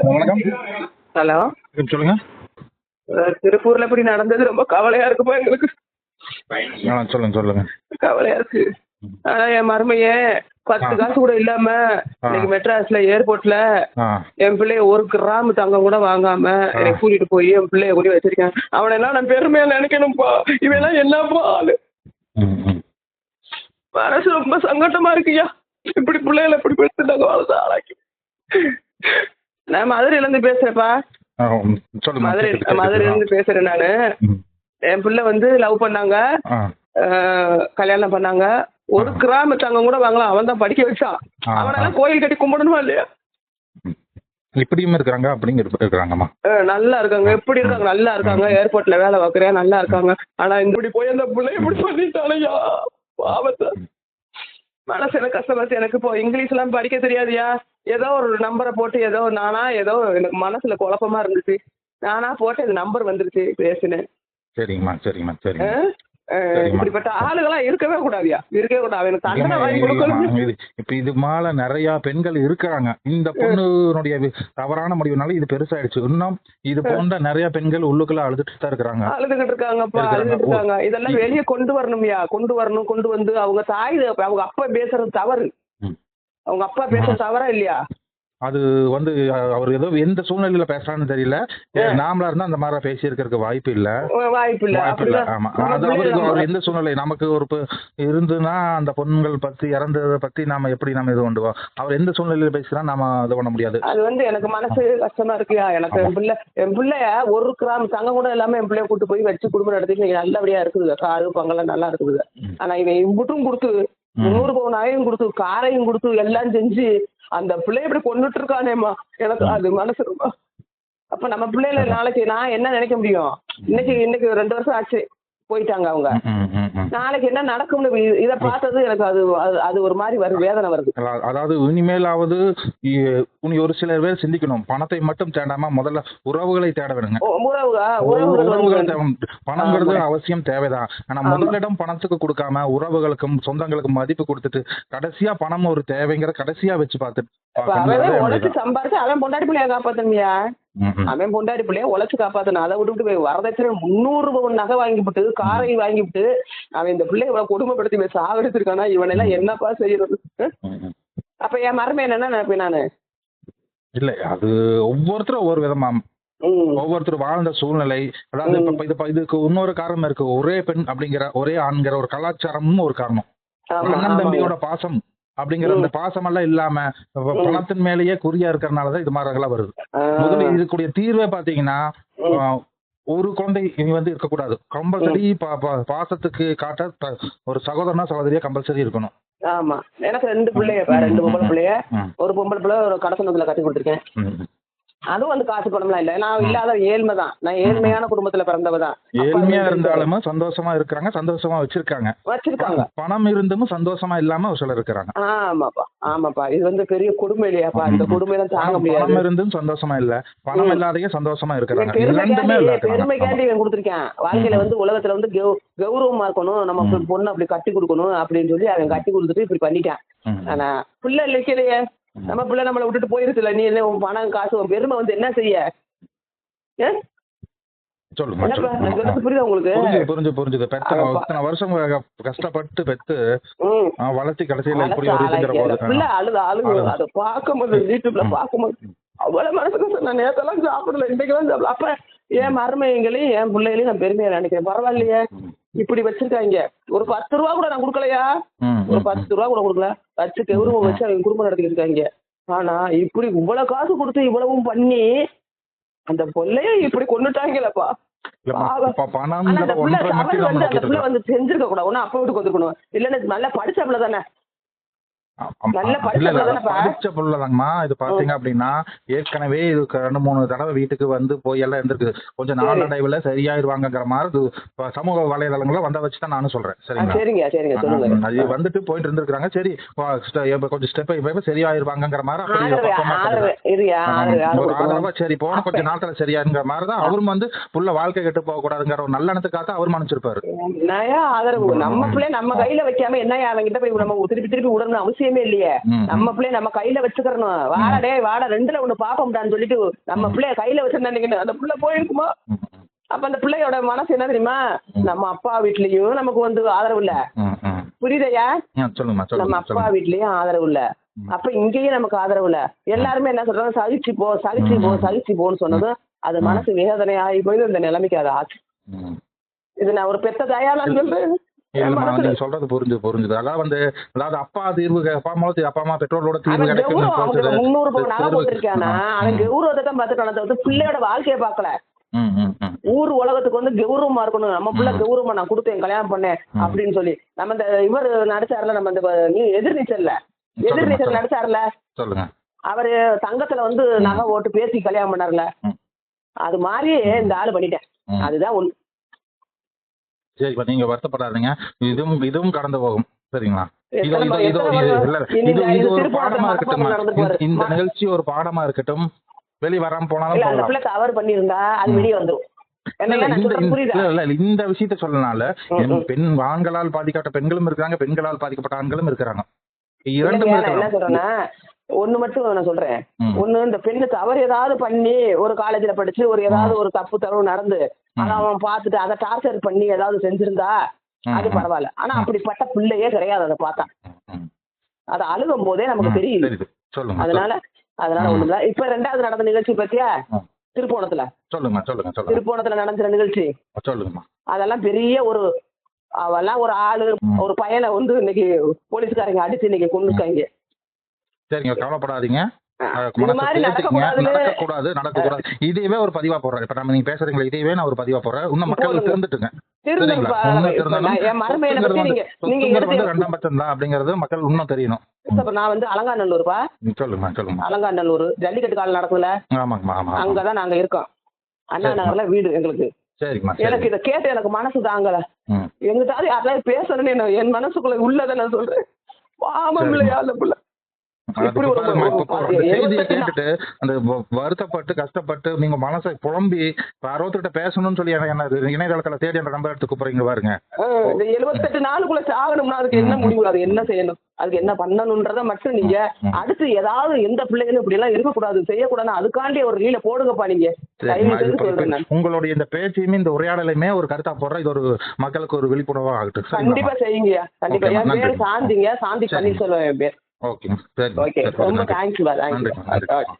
வணக்கம். ஹலோ. சொல்லுங்க. திருப்பூர்ல இப்படி நடந்தது ரொம்ப கவலையா இருக்குப்பா எங்களுக்கு? சொல்லுங்க சொல்லுங்க. கவலையா இருக்கு. ஆனா என் மருமைய பத்து காசு கூட இல்லாம இன்னைக்கு மெட்ராஸ்ல ஏர்போர்ட்ல என் பிள்ளைய ஒரு கிராம் தங்கம் கூட வாங்காம என்னை கூட்டிட்டு போய் என் பிள்ளைய கூட்டி வச்சிருக்கேன் அவனை எல்லாம் நான் பெருமையா நினைக்கணும்ப்பா இவன் எல்லாம் என்னப்பா ஆளு மனசு ரொம்ப சங்கட்டமா இருக்குய்யா இப்படி பிள்ளைகளை இப்படி பெற்றுட்டாங்க வளர்த்து ஆளாக்கி. நான் மதுரையில இருந்து சொல்லுங்க மதுரை கேக்குது, கேக்குது. மதுரையில இருந்து பேசுறேன் நானு. என் பிள்ளை வந்து லவ் பண்ணாங்க. கல்யாணம் பண்ணாங்க. ஒரு கிராம தங்கம் கூட வாங்கலாம். அவன் தான் படிக்க வச்சான். ஆ, அவனெல்லாம் கோயில் கட்டி கும்பிடணுமா இல்லையா? இப்படியும் இருக்கிறாங்க அப்படிங்க இருக்கிறாங்கம்மா அஹ் நல்லா இருக்காங்க. எப்படி இருக்காங்க. நல்லா இருக்காங்க. ஏர்போர்ட்ல வேலை பார்க்குறேன். நல்லா இருக்காங்க. ஆனா இப்படி போய் அந்த பிள்ளை இப்படி பண்ணிட்டானையா பாவத்தை. மனசு எனக்கு கஷ்டமாச்சு எனக்கு இப்போ இங்கிலீஷ் எல்லாம் படிக்க தெரியாதுயா? ஏதோ ஒரு நம்பரை போட்டு ஏதோ நானா ஏதோ எனக்கு மனசுல குழப்பமா இருந்துச்சு. நானா போட்டு அது நம்பர் வந்துருச்சு பேசினேன். சரிங்கம்மா சரிங்கம்மா சரிங்க. இப்படிப்பட்ட ஆளுகளாம் இருக்கவே கூடாதுயா? இருக்கவே கூடாது. எனக்கு தண்டனை வாங்கி கொடுக்கணும். இப்ப இது மேல நிறைய பெண்கள் இருக்கிறாங்க. இந்த பொண்ணுனுடைய தவறான முடிவுனால இது பெருசாயிடுச்சு. இன்னும் இது போன்ற நிறைய பெண்கள் உள்ளுக்குள்ள அழுதுட்டு தான் இருக்கிறாங்க. அழுதுகிட்டு இருக்காங்கப்பா இருக்காங்க. அழுதுகிட்டு இருக்காங்க. இதெல்லாம் வெளியே கொண்டு வரணும்யா? கொண்டு வரணும் கொண்டு வந்து அவங்க தாய் அவங்க அப்பா பேசுறது தவறு. அவங்க அப்பா பேசுறது தவறா இல்லையா? அது வந்து அவர் ஏதோ எந்த சூழ்நிலையில பேசுறான்னு தெரியல. நாமளா இருந்தா அந்த மாதிரி பேசி இருக்கிறதுக்கு வாய்ப்பு இல்ல. வாய்ப்பு இல்ல. வாய்ப்பு இல்ல. ஆமா. அது அவருக்கு அவர் எந்த சூழ்நிலை? நமக்கு ஒரு இருந்துன்னா அந்த பொண்கள் பத்தி இறந்ததை பத்தி நாம எப்படி நம்ம இது பண்ணுவோம்? அவர் எந்த சூழ்நிலையில பேசுறா நாம இது பண்ண முடியாது. அது வந்து எனக்கு மனசு கஷ்டமா இருக்குயா எனக்கு என் பிள்ளை என் பிள்ளைய ஒரு கிராம் தங்கம் கூட இல்லாம என் பிள்ளைய கூட்டு போய் வச்சு குடும்பம் இன்னைக்கு நல்லபடியா இருக்குதுங்க. காரு பங்கெல்லாம் நல்லா இருக்குதுங்க. ம். ஆனா இவன் இம்புட்டும் கொடுத்து முந்நூறு பவுன் நகையும் கொடுத்து காரையும் கொடுத்து எல்லாம் செஞ்சு அந்த பிள்ளைய இப்படி கொண்டுட்டு இருக்கானேம்மா எனக்கு அது மனசு ரொம்ப அப்ப நம்ம பிள்ளைல நாளைக்கு நான் என்ன நினைக்க முடியும்? இன்னைக்கு இன்னைக்கு ரெண்டு வருஷம் ஆச்சு. போயிட்டாங்க அவங்க. நாளைக்கு என்ன நடக்கும்னு இத பார்த்தது எனக்கு அது அது- ஒரு மாதிரி வருது வேதனை வருது அதா- அதாவது இனிமேலாவது இனி ஒரு சிலர் பேர் சிந்திக்கணும் பணத்தை மட்டும் தேடாம முதல்ல உறவுகளை தேட வேணுங்க. பணங்கிறது. அவசியம் தேவைதான் ஆனா. முதலிடம் பணத்துக்கு கொடுக்காம உறவுகளுக்கும் சொந்தங்களுக்கும் மதிப்பு கொடுத்துட்டு கடைசியா பணம் ஒரு தேவைங்கிற கடைசியா வச்சு பார்த்துட்டு. சம்பாரிச்சு அவன் பொண்டாடி பிள்ளைய ம். அவன் பொண்டாடி பிள்ளைய உழைச்சு காப்பாத்தணும் அதை விட்டுட்டு போய் வரதட்சணை முந்நூறு பவுன் நகை வாங்கிவிட்டு காரை வாங்கிவிட்டு அவன் இந்த பிள்ளைய இவ்வளவு கொடுமைப்படுத்தி போய் சாகடிச்சிருக்கானா இவனெல்லாம் என்னப்பா செய்யறது. அப்ப என் மரமே என்ன நினைப்பேன் நானு? இல்ல அது ஒவ்வொருத்தரும் ஒவ்வொரு விதமா. ம். ஒவ்வொருத்தர் வாழ்ந்த சூழ்நிலை அதாவது இப்ப இது இதுக்கு இன்னொரு காரணம் இருக்கு. ஒரே பெண் அப்படிங்கிற ஒரே ஆண்கிற ஒரு கலாச்சாரமும் ஒரு காரணம். அண்ணன். தம்பியோட பாசம். அப்படிங்கிற அந்த பாசம் எல்லாம் இல்லாம பணத்தின் மேலேயே குறியா இருக்கறனாலதான் இது மாதிரி எல்லாம் வருது. முதல்ல இதுக்குடைய தீர்வே பாத்தீங்கன்னா ஒரு குழந்தை இனி வந்து இருக்கக்கூடாது. கம்பல்சரி பாசத்துக்கு காட்ட ஒரு சகோதரனா சகோதரியா கம்பல்சரி இருக்கணும். ஆமா. எனக்கு ரெண்டு பிள்ளைய ரெண்டு பொம்பளை பிள்ளைய. ஒரு பொம்பளை பிள்ளை ஒரு கடசனத்துல கட்டி கொடுத்துருக்கேன். அதுவும் வந்து காசு பணம்லாம் இல்ல. நான் இல்லாத ஏழ்மை தான் நான் ஏழ்மையான குடும்பத்துல பிறந்தவ தான் ஏழ்மையா இருந்தாலும் சந்தோஷமா இருக்கிறாங்க சந்தோஷமா வச்சிருக்காங்க. வச்சிருக்காங்க. பணம் இருந்தும் சந்தோஷமா இல்லாம ஒரு சிலர் இருக்கிறாங்க. ஆமாப்பா ஆமாப்பா. இது வந்து பெரிய கொடுமை இல்லையாப்பா. இந்த கொடுமையெல்லாம் தாங்க முடியாது. பணம் இருந்தும் சந்தோஷமா இல்ல. பணம் இல்லாதவங்க சந்தோஷமா இருக்கிறாங்க. பெருமைக்காண்டி இவன் கொடுத்துருக்கான். வாழ்க்கையில வந்து உலகத்துல வந்து கௌரவமா இருக்கணும். நம்ம பொண்ணு அப்படி கட்டி கொடுக்கணும் அப்படின்னு சொல்லி அவன் கட்டி கொடுத்துட்டு இப்படி பண்ணிட்டான். ஆனா பிள்ளை நிக்கலையே நம்ம பிள்ளை நம்மளை விட்டுட்டு போயிருச்சுல நீ என்ன உன் பணம் காசு உன் பெருமை வந்து என்ன செய்ய? புரியுதா உங்களுக்கு? புரிஞ்சு புரிஞ்சு புரிஞ்சுது பெத்த ஆமாப்பா. இத்தனை வருஷம் கஷ்டப்பட்டு பெத்து வளர்த்தி கடைசியில இப்படி ஒரு. அதை பார்க்கும்போது யூடியூப்ல பார்க்கும்போது அவ்வளவு மனசு கஷ்டம் நான் நேத்தெல்லாம் சாப்பிடல இன்னைக்கு தான் சாப்பிடல. அப்ப என் மருமையங்களையும் என் பிள்ளைகளையும் நான் பெருமையா நினைக்கிறேன். பரவாயில்லையே. இப்படி வச்சிருக்காங்க. ஒரு பத்து ரூபா கூட நான் கொடுக்கலையா? ஒரு பத்து ரூபா கூட கொடுக்கல. வச்சு கௌரவம் வச்சு அவங்க குடும்பம் நடத்திட்டு இருக்காங்க. ஆனா இப்படி இவ்வளவு காசு கொடுத்து இவ்வளவும் பண்ணி அந்த பொல்லைய இப்படி கொண்டுட்டாங்களப்பா செஞ்சிருக்க கூடாது அப்ப வீட்டுக்கு வந்துருக்கணும். இல்லன்னா நல்லா படிச்ச பிள்ளை தானே படிச்ச புள்ளதாங்கம்மா. இது பாத்தீங்க அப்படின்னா ஏற்கனவே இது ரெண்டு மூணு தடவை வீட்டுக்கு வந்து போய் எல்லாம் இருந்திருக்கு. கொஞ்சம் நாளடைவுல சரியாயிருவாங்கங்கிற மாதிரி சமூக வலைதளங்கள வந்த வச்சு தான் நானும் சொல்றேன். சரிங்களா? அது வந்துட்டு போயிட்டு இருந்திருக்காங்க சரி கொஞ்சம் ஸ்டெப் இப்ப சரியாயிருவாங்கங்கிற மாதிரி ஒரு. ஆதரவா சரி போன கொஞ்ச நாட்கள சரியாருங்கிற மாதிரி தான் அவரும் வந்து புள்ள வாழ்க்கை கெட்டு போக கூடாதுங்கிற ஒரு நல்ல எண்ணத்துக்காக அவர் மன்னிச்சிருப்பாரு. ஆதரவு? நம்ம பிள்ளை நம்ம கையில வைக்காம என்னய்யா அவன்கிட்ட போய் நம்ம திருப்பி திருப்பி விடணும் அவசியம் நியாயமே இல்லையே. நம்ம. பிள்ளைய நம்ம கையில வச்சுக்கிறணும். வாடா டேய் வாடா ரெண்டுல ஒண்ணு பாப்போம்டான்னு சொல்லிட்டு நம்ம பிள்ளைய கையில வச்சிருந்தா அந்த பிள்ளை போயிருக்குமா? அப்ப அந்த பிள்ளையோட மனசு என்ன தெரியுமா. நம்ம அப்பா வீட்லயும் நமக்கு வந்து ஆதரவு இல்ல. புரியுதையா? நம்ம அப்பா வீட்லயும் ஆதரவு இல்ல. அப்ப இங்கேயும் நமக்கு ஆதரவு இல்ல. எல்லாருமே என்ன சொல்றாங்க? சகிச்சு போ சகிச்சு போ. சகிச்சு போன்னு சொன்னது அது. மனசு வேதனை ஆகி போய் இந்த நிலைமைக்கு அது ஆச்சு. இது நான் ஒரு பெத்த தயாளான்னு சொல்றேன். இல்லம்மா மனசுல- நீங்க சொல்றது புரிஞ்சு புரிஞ்சுது அதாவது வந்து அதாவது அப்பா தீர்வு அப்பா அம்மா பெற்றோர்களோட தீர்வு கிடைக்கும் பவுன் நகை போட்டிருக்கானா அவன். கௌரவத்தை தான் பார்த்துட்டான தவிர்த்து பிள்ளையோட வாழ்க்கையை பார்க்கல. ஊர் உலகத்துக்கு வந்து கௌரவமா இருக்கணும் நம்ம பிள்ளை. கௌரவமா நான் கொடுத்தேன் கல்யாணம் பண்ணேன். அப்படின்னு சொல்லி நம்ம இந்த இவர் நடிச்சாருல நம்ம இந்த நீ எதிர்நீச்சல்ல எதிர்நீச்சல். நடிச்சாருல அவரு தங்கத்துல வந்து. நகை ஓட்டு பேசி கல்யாணம் பண்ணாருல. அது மாதிரி இந்த ஆளு பண்ணிட்டேன். அதுதான் ஒண்ணு சரி இப்ப நீங்க வருத்தப்படாதீங்க. இதுவும் இதுவும் கடந்து போகும். சரிங்களா? இது ஒரு பாடமா இருக்கட்டும். இந்த-. நிகழ்ச்சி ஒரு பாடமா இருக்கட்டும். வெளி வராம போனாலும் அது. வெளியே வந்துரும். இல்ல, நான் இந்த விஷயத்த சொல்லனால. பெண் ஆண்களால் பாதிக்கப்பட்ட பெண்களும் இருக்காங்க பெண்களால் பாதிக்கப்பட்ட ஆண்களும் இருக்கிறாங்க. இரண்டும் என்ன சொல்றேன்னா ஒண்ணு மட்டும் நான் சொல்றேன். ஒண்ணு இந்த பெண்ணு தவறு ஏதாவது பண்ணி ஒரு காலேஜ்ல படிச்சு ஒரு ஏதாவது ஒரு தப்பு தவறு நடந்து அதை அவன் பார்த்துட்டு அதை டார்ச்சர் பண்ணி ஏதாவது செஞ்சிருந்தா அது. பரவாயில்ல. ஆனா அப்படிப்பட்ட பிள்ளையே கிடையாது அதை பார்த்தா. ம். அதை அழுகும் போதே நமக்கு தெரியுது. சொல்லுங்க அதனால அதனால ம். ஒண்ணு இல்ல இப்ப ரெண்டாவது நடந்த நிகழ்ச்சி பத்தியா. திருப்போணத்துல. சொல்லுங்க சொல்லுங்க திருப்போணத்துல நடந்த நிகழ்ச்சி. சொல்லுங்கம்மா. அதெல்லாம் பெரிய ஒரு அவெல்லாம் ஒரு ஆளு. ஒரு பையனை வந்து இன்னைக்கு போலீஸ்காரங்க அடிச்சு இன்னைக்கு கொண்டுருக்காங்க சரிங்க கவலைப்படாதீங்க. நடக்கக்கூடாது நடக்கக்கூடாது. இதுவே ஒரு பதிவா போடுறேன் இப்ப நம்ம நீங்க பேசுறீங்களா இதுவே நான் ஒரு பதிவா போடுறேன். இன்னும் மக்கள் எடுத்து ரெண்டாம் பட்சம் தான் அப்படிங்கிறது மக்கள் இன்னும் தெரியணும். நான் வந்து அலங்காநல்லூர்ப்பா? ம், சொல்லுங்கம்மா சொல்லுங்கம்மா அலங்காநல்லூர் ஜல்லிக்கட்டு காலம் நடக்குதுல ஆமாங்கம்மா ஆமா ஆமா. அங்கதான் நாங்க இருக்கோம். அண்ணா. நகர்ல வீடு எங்களுக்கு. எனக்கு இதை கேட்டு எனக்கு மனசு தாங்கல. ம். எங்கிட்டாவது யாராவது பேசணும்னு என் மனசுக்குள்ள உள்ளதை நான் சொல்றேன். பாவம் சரிம்மா. இல்லையா அந்த பிள்ளை? அந்த வருத்தப்பட்டு கஷ்டப்பட்டு நீங்க மனசை புலம்பி அறுபத்தெட்ட பேசணும்னு சொல்லி எனக்கு என்ன இணையதளத்துல தேடி அந்த நம்பர் எடுத்து கூப்பிடுறீங்க பாருங்க. எழுபத்தெட்டு நாளுக்குள்ள சாகணும்னா அதுக்கு என்ன. முடிவு? அது என்ன செய்யணும்? அதுக்கு என்ன பண்ணணும்ன்றத மட்டும் நீங்க. அடுத்து ஏதாவது எந்த பிள்ளைகளும் இப்படி எல்லாம் இருக்கக்கூடாது செய்யக்கூடாது அதுக்காண்டி ஒரு ரீல போடுங்கப்பா நீங்க. உங்களுடைய இந்த பேச்சையுமே இந்த உரையாடலையுமே ஒரு கருத்தா போடுற இது ஒரு மக்களுக்கு ஒரு விழிப்புணர்வா ஆகட்டும். கண்டிப்பா செய்யுங்க கண்டிப்பா. என் பேர். சாந்திங்க. சாந்தி. பன்னீர்செல்வம் என் பேர். ஓகே சரி ஓகே சரி, ரொம்ப நன்றி. தேங்க்ஸ் நன்றி நன்றி தேங்க்ஸ்